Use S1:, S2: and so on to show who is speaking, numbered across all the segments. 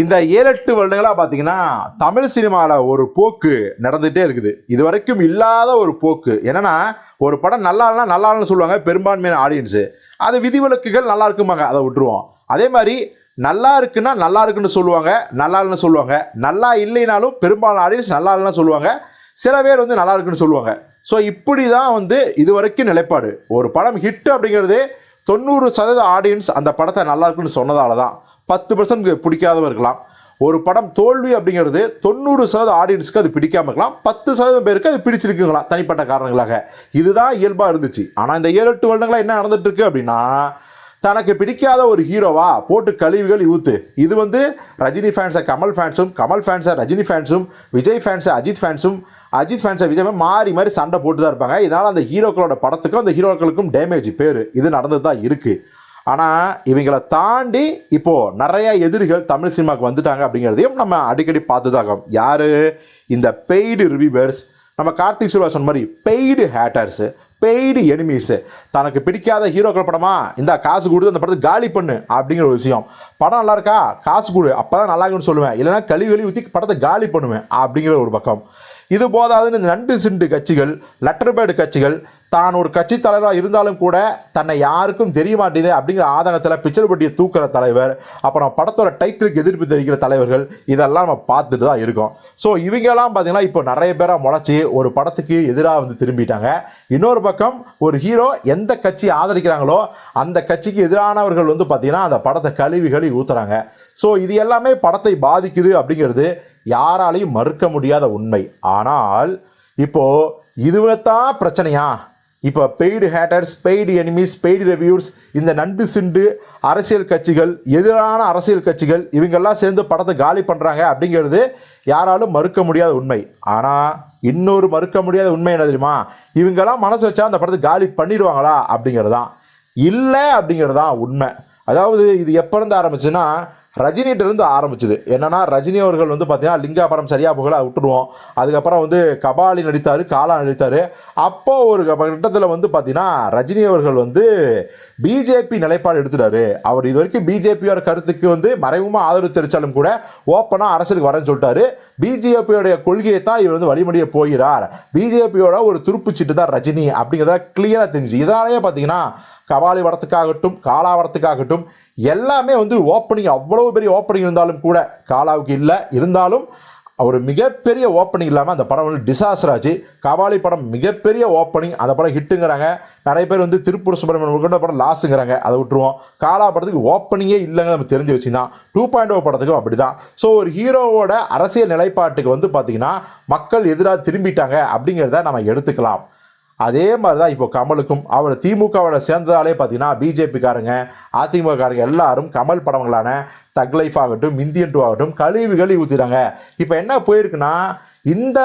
S1: இந்த ஏழு எட்டு வருடங்களாக பார்த்தீங்கன்னா தமிழ் சினிமாவில் ஒரு போக்கு நடந்துகிட்டே இருக்குது. இது வரைக்கும் இல்லாத ஒரு போக்கு. என்னென்னா ஒரு படம் நல்லா இல்லைனா நல்லா இல்லைன்னு சொல்லுவாங்க பெரும்பான்மையான ஆடியன்ஸு அது விதிவிலக்குகள் நல்லா இருக்குமாங்க அதை விட்டுருவோம். அதே மாதிரி நல்லா இருக்குன்னா நல்லா இருக்குன்னு சொல்லுவாங்க நல்லா இல்லைன்னு சொல்லுவாங்க. நல்லா இல்லைனாலும் பெரும்பாலான ஆடியன்ஸ் நல்லா இல்லைன்னு சொல்லுவாங்க. சில பேர் வந்து நல்லா இருக்குன்னு சொல்லுவாங்க. ஸோ இப்படி தான் வந்து இது வரைக்கும் நிலைப்பாடு. ஒரு படம் ஹிட் அப்படிங்கிறது தொண்ணூறு சதவீத ஆடியன்ஸ் அந்த படத்தை நல்லா இருக்குன்னு சொன்னதால தான் பத்து பர்சன்ட் பிடிக்காதவங்க இருக்கலாம். ஒரு படம் தோல்வி அப்படிங்கிறது தொண்ணூறு சதவீத ஆடியன்ஸுக்கு அது பிடிக்காம இருக்கலாம். பத்து சதவீதம் பேருக்கு அது பிடிச்சிருக்குங்களாம் தனிப்பட்ட காரணங்களாக. இதுதான் இயல்பாக இருந்துச்சு. ஆனால் இந்த ஏழு எட்டு வருடங்களாக என்ன நடந்துட்டுருக்கு அப்படின்னா தனக்கு பிடிக்காத ஒரு ஹீரோவா போட்டு கழிவுகள் ஊத்து. இது வந்து ரஜினி ஃபேன்ஸை கமல் ஃபேன்ஸும் கமல் ஃபேன்ஸை ரஜினி ஃபேன்ஸும் விஜய் ஃபேன்ஸை அஜித் ஃபேன்ஸும் அஜித் ஃபேன்ஸை விஜய் fan மாறி மாறி சண்டை போட்டு தான் இருப்பாங்க. இதனால் அந்த ஹீரோக்களோட படத்துக்கும் அந்த ஹீரோக்களுக்கும் டேமேஜ் பேர். இது நடந்து தான் இருக்குது ஆனால் இவங்களை தாண்டி இப்போது நிறையா எதிரிகள் தமிழ் சினிமாவுக்கு வந்துட்டாங்க அப்படிங்கிறதையும் நம்ம அடிக்கடி பார்த்து தான் யார்? இந்த பெய்டு ரிவ்யூவர்ஸ் நம்ம கார்த்திக் சுருவா சொன்ன மாதிரி பெய்டு ஹேட்டர்ஸு பெய்டு எனிமீஸு தனக்கு பிடிக்காத ஹீரோக்கள் படமா? இந்த காசு கொடுத்து அந்த படத்தை காலி பண்ணு அப்படிங்கிற ஒரு விஷயம். படம் நல்லா இருக்கா? காசு கொடு அப்போ தான் நல்லா இருக்குன்னு சொல்லுவேன். இல்லைனா கழுவி வெளி ஊற்றி படத்தை காலி பண்ணுவேன் அப்படிங்கிற ஒரு பக்கம். இது போதாதுன்னு இந்த நண்டு சிண்டு கட்சிகள் லெட்டர் பேர்டு கட்சிகள் தான் ஒரு கட்சி தலைவராக இருந்தாலும் கூட தன்னை யாருக்கும் தெரிய மாட்டேது அப்படிங்கிற ஆதங்கத்தில் பிச்சல் பட்டியை தூக்குற தலைவர் அப்புறம் படத்தோட டைட்டிலுக்கு எதிர்ப்பு தெரிவிக்கிற தலைவர்கள் இதெல்லாம் நம்ம பார்த்துட்டு தான் இருக்கோம். ஸோ இவங்கெல்லாம் பார்த்தீங்கன்னா இப்போ நிறைய பேராக முளைச்சி ஒரு படத்துக்கு எதிராக வந்து திரும்பிட்டாங்க. இன்னொரு பக்கம் ஒரு ஹீரோ எந்த கட்சி ஆதரிக்கிறாங்களோ அந்த கட்சிக்கு எதிரானவர்கள் வந்து பார்த்திங்கன்னா அந்த படத்தை கழுவி கழுவி ஊற்றுறாங்க ஸோ இது எல்லாமே படத்தை பாதிக்குது அப்படிங்கிறது யாராலையும் மறுக்க முடியாத உண்மை. ஆனால் இப்போது இதுவே தான் பிரச்சனையா? இப்போ paid haters paid enemies paid reviewers இந்த நண்டு சிண்டு அரசியல் கட்சிகள் எதிரான அரசியல் கட்சிகள் இவங்கெல்லாம் சேர்ந்து படத்தை காலி பண்ணுறாங்க அப்படிங்கிறது யாராலும் மறுக்க முடியாத உண்மை. ஆனால் இன்னொரு மறுக்க முடியாத உண்மை என்ன தெரியுமா? இவங்கெல்லாம் மனசு வச்சா அந்த படத்தை காலி பண்ணிடுவாங்களா? அப்படிங்கிறது தான் இல்லை அப்படிங்கிறது தான் உண்மை. அதாவது இது எப்போ இருந்து ஆரம்பிச்சுன்னா ரஜினிகிட்ட இருந்து ஆரம்பிச்சது. என்னன்னா ரஜினி அவர்கள் வந்து பார்த்தீங்கன்னா லிங்கா படம் சரியாக புகழ விட்டுடுவோம். விட்டுருவோம் அதுக்கப்புறம் வந்து கபாலி நடித்தார் காலா நடித்தார். அப்போ ஒரு கட்டத்தில் வந்து பார்த்தீங்கன்னா ரஜினி அவர்கள் வந்து பிஜேபி நிலைப்பாடு எடுத்துட்டாரு. அவர் இது வரைக்கும் பிஜேபியோட கருத்துக்கு வந்து மறைமுகமாக ஆதரவு தெரிவித்தாலும் கூட ஓப்பனாக அரசுக்கு வரேன்னு சொல்லிட்டாரு. பிஜேபியோடைய கொள்கையை தான் இவர் வந்து வழிமடிய போகிறார். பிஜேபியோட ஒரு துருப்பு சீட்டு தான் ரஜினி அப்படிங்கிறத கிளியராக தெரிஞ்சு இதனாலேயே பார்த்தீங்கன்னா கபாலி வரத்துக்காகட்டும் காலா வரத்துக்காகட்டும் எல்லாமே வந்து ஓப்பனிங் அவ்வளோ பெரிய ஓப்பனிங் இருந்தாலும் கூட காலாவுக்கு இல்லை. இருந்தாலும் அவர் மிகப்பெரிய ஓப்பனிங் இல்லாமல் அந்த படம் வந்து டிசாஸ்டர் ஆச்சு. கபாலி படம் மிகப்பெரிய ஓப்பனிங் அந்த படம் ஹிட்டுங்கிறாங்க நிறைய பேர் வந்து திருப்பூர் சுப்பிரமணியம் படம் லாஸுங்கிறாங்க அதை விட்டுருவோம். காலா படத்துக்கு ஓப்பனிங்கே இல்லைங்க. நம்ம தெரிஞ்சு வச்சுதான் டூ பாயிண்ட் ஓ oh படத்துக்கும் அப்படி தான் ஸோ ஒரு ஹீரோவோட அரசியல் நிலைப்பாட்டுக்கு வந்து பார்த்திங்கன்னா மக்கள் எதிராக திரும்பிட்டாங்க அப்படிங்கிறத நம்ம எடுத்துக்கலாம். அதே மாதிரி தான் இப்போ கமலுக்கும் அவர் திமுகவோட சேர்ந்ததாலே பார்த்தீங்கன்னா பிஜேபிக்காரங்க அதிமுகக்காரங்க எல்லாரும் கமல் படங்களான தக் லைஃப் ஆகட்டும் இந்தியன் டூ ஆகட்டும் கழிவு ஊற்றிடுறாங்க இப்போ என்ன போயிருக்குன்னா இந்த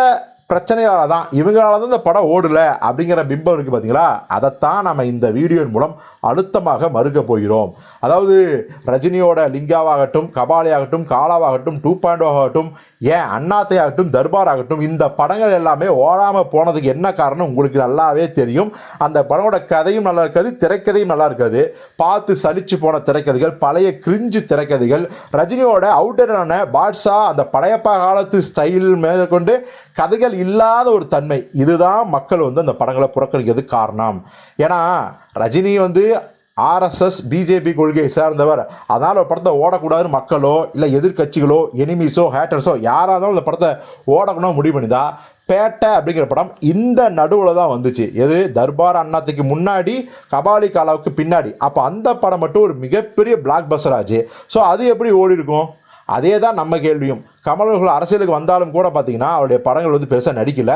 S1: பிரச்சனையால தான் இவங்களால தான் இந்த படம் ஓடல அப்படிங்கிற பிம்பம் இருக்குது பார்த்தீங்களா அதைத்தான் நம்ம இந்த வீடியோவின் மூலம் அழுத்தமாக மறுக்க போகிறோம். அதாவது ரஜினியோட லிங்காவாகட்டும் கபாலி ஆகட்டும் காலாவாகட்டும் டூ பாயிண்ட் ஆகட்டும் ஏன் அண்ணாத்தை ஆகட்டும் தர்பார் ஆகட்டும் இந்த படங்கள் எல்லாமே ஓடாமல் போனதுக்கு என்ன காரணம் உங்களுக்கு நல்லாவே தெரியும். அந்த படமோட கதையும் நல்லா இருக்காது திரைக்கதையும் நல்லா இருக்காது. பார்த்து சலிச்சு போன திரைக்கதைகள் பழைய கிரிஞ்சு திரைக்கதைகள் ரஜினியோட அவுட்டரான பாட்ஷா அந்த படையப்பா காலத்து ஸ்டைல் மேற்கொண்டு கதைகள் இல்லாத ஒரு தன்மை. இதுதான் மக்கள் வந்து அந்த படங்களை புறக்கணிக்கிறதுக்கு காரணம். ஏன்னா ரஜினி வந்து ஆர்எஸ்எஸ் பிஜேபி கொள்கையை சார்ந்தவர். அதனால் ஒரு படத்தை ஓடக்கூடாதுன்னு மக்களோ இல்லை எதிர்க்கட்சிகளோ எனிமீஸோ ஹேட்டர்ஸோ யாராக இருந்தாலும் இந்த படத்தை ஓடக்கூடாது முடிவு பண்ணிதா. பேட்டை அப்படிங்கிற படம் இந்த நடுவில் தான் வந்துச்சு. எது? தர்பார் அண்ணாத்துக்கு முன்னாடி கபாலி காலாவுக்கு பின்னாடி. அப்போ அந்த படம் மட்டும் ஒரு மிகப்பெரிய பிளாக் பஸ்டர் ஆச்சு. ஸோ அது எப்படி ஓடி இருக்கும் அதே தான் நம்ம கேள்வியும். கமலர்கள் அரசியலுக்கு வந்தாலும் கூட பார்த்தீங்கன்னா அவருடைய படங்கள் வந்து பெருசாக நடிக்கல.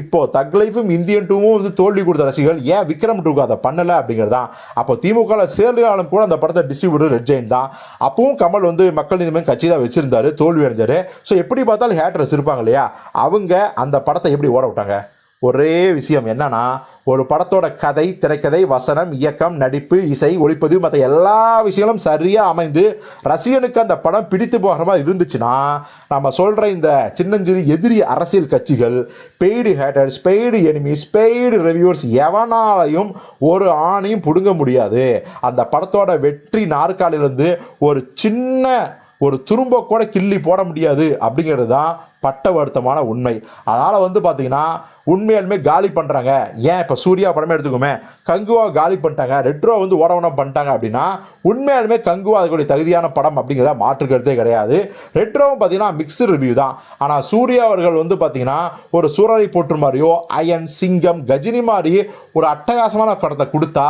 S1: இப்போ தக் லைஃபும் இந்தியன் டூவும் வந்து தோல்வி கொடுத்த ரசிகர்கள் ஏன் விக்ரம் டூக்கு அதை பண்ணலை அப்படிங்கிறது தான் அப்போ திமுகவில் சேர்ந்தாலும் கூட அந்த படத்தை டிஸ்ட்ரிபியூட்டர் ரெட் ஜெயின் தான். அப்பவும் கமல் வந்து மக்கள் நீதி கட்சி தான் வச்சுருந்தாரு தோல்வி அடைஞ்சார். ஸோ எப்படி பார்த்தாலும் ஹேட்டர்ஸ் இருப்பாங்க இல்லையா? அவங்க அந்த படத்தை எப்படி ஓட விட்டாங்க? ஒரே விஷயம் என்னன்னா ஒரு படத்தோட கதை திரைக்கதை வசனம் இயக்கம் நடிப்பு இசை ஒளிப்பதிவு மற்ற எல்லா விஷயங்களும் சரியாக அமைந்து ரசிகனுக்கு அந்த படம் பிடித்து போகிற மாதிரி இருந்துச்சுன்னா நம்ம சொல்கிற இந்த சின்னஞ்சிறு எதிரி அரசியல் கட்சிகள் paid haters paid enemy paid reviewers எவனாலையும் ஒரு ஆணையும் பிடுங்க முடியாது. அந்த படத்தோட வெற்றி நாற்காலிலிருந்து ஒரு சின்ன ஒரு துரும்ப கூட கிள்ளி போட முடியாது அப்படிங்கிறது தான் பட்ட வருத்தமான உண்மை. அதனால் வந்து பார்த்தீங்கன்னா உண்மையாலுமே காலி பண்ணுறாங்க ஏன் இப்போ சூர்யா படமே எடுத்துக்கோமே கங்குவா காலி பண்ணிட்டாங்க ரெட்ரோ வந்து ஓடவனம் பண்ணிட்டாங்க அப்படின்னா உண்மையாலுமே கங்குவா அதுக்குடைய தகுதியான படம் அப்படிங்கிறத மாற்றுக்கிறதே கிடையாது. ரெட்ரோவும் பார்த்தீங்கன்னா மிக்சடு ரிவ்யூ தான். ஆனால் சூர்யா அவர்கள் வந்து பார்த்தீங்கன்னா ஒரு சூரரை போற்று மாதிரியோ அயன் சிங்கம் கஜினி மாதிரி ஒரு அட்டகாசமான படத்தை கொடுத்தா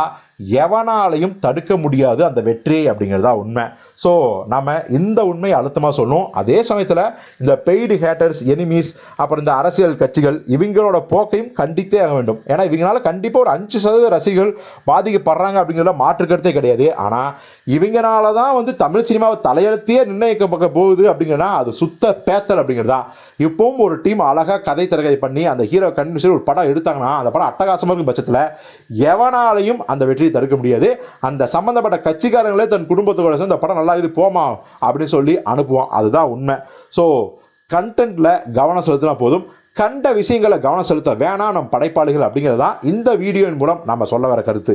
S1: எவனாலையும் தடுக்க முடியாது அந்த வெற்றி அப்படிங்கிறது தான் உண்மை. ஸோ நம்ம இந்த உண்மையை அழுத்தமாக சொல்லணும். அதே சமயத்தில் இந்த பெய்டு ஹேட் ஹேட்டர்ஸ் எனிமீஸ் அப்புறம் இந்த அரசியல் கட்சிகள் இவங்களோட போக்கையும் கண்டித்தே ஆக வேண்டும். ஏன்னா இவங்களால கண்டிப்பாக ஒரு அஞ்சு சதவீத ரசிகர்கள் பாதிக்கப்படுறாங்க அப்படிங்கிறத மாற்றுக்கருத்தே கிடையாது. ஆனால் இவங்கனால தான் வந்து தமிழ் சினிமாவை தலையெழுத்தியே நிர்ணயிக்கப்பட போகுது அப்படிங்கிறனா அது சுத்த பேத்தல் அப்படிங்கிறது தான். இப்போவும் ஒரு டீம் அழகாக கதை திறகை பண்ணி அந்த ஹீரோ கன்வின்ஸ் ஒரு படம் எடுத்தாங்கன்னா அந்த படம் அட்டகாசமாக இருக்கும் பட்சத்தில் எவனாலையும் அந்த வெற்றியை தடுக்க முடியாது. அந்த சம்மந்தப்பட்ட கட்சிக்காரங்களே தன் குடும்பத்தோட சேர்ந்து அந்த படம் நல்லா இது போமா அப்படின்னு சொல்லி அனுப்புவான். அதுதான் உண்மை. ஸோ கண்டென்ட்டில் கவனம் செலுத்தினா போதும். கண்ட விஷயங்களை கவனம் செலுத்த வேணாம் நம் படைப்பாளிகள் அப்படிங்கிறது தான் இந்த வீடியோவின் மூலம் நம்ம சொல்ல வர கருத்து.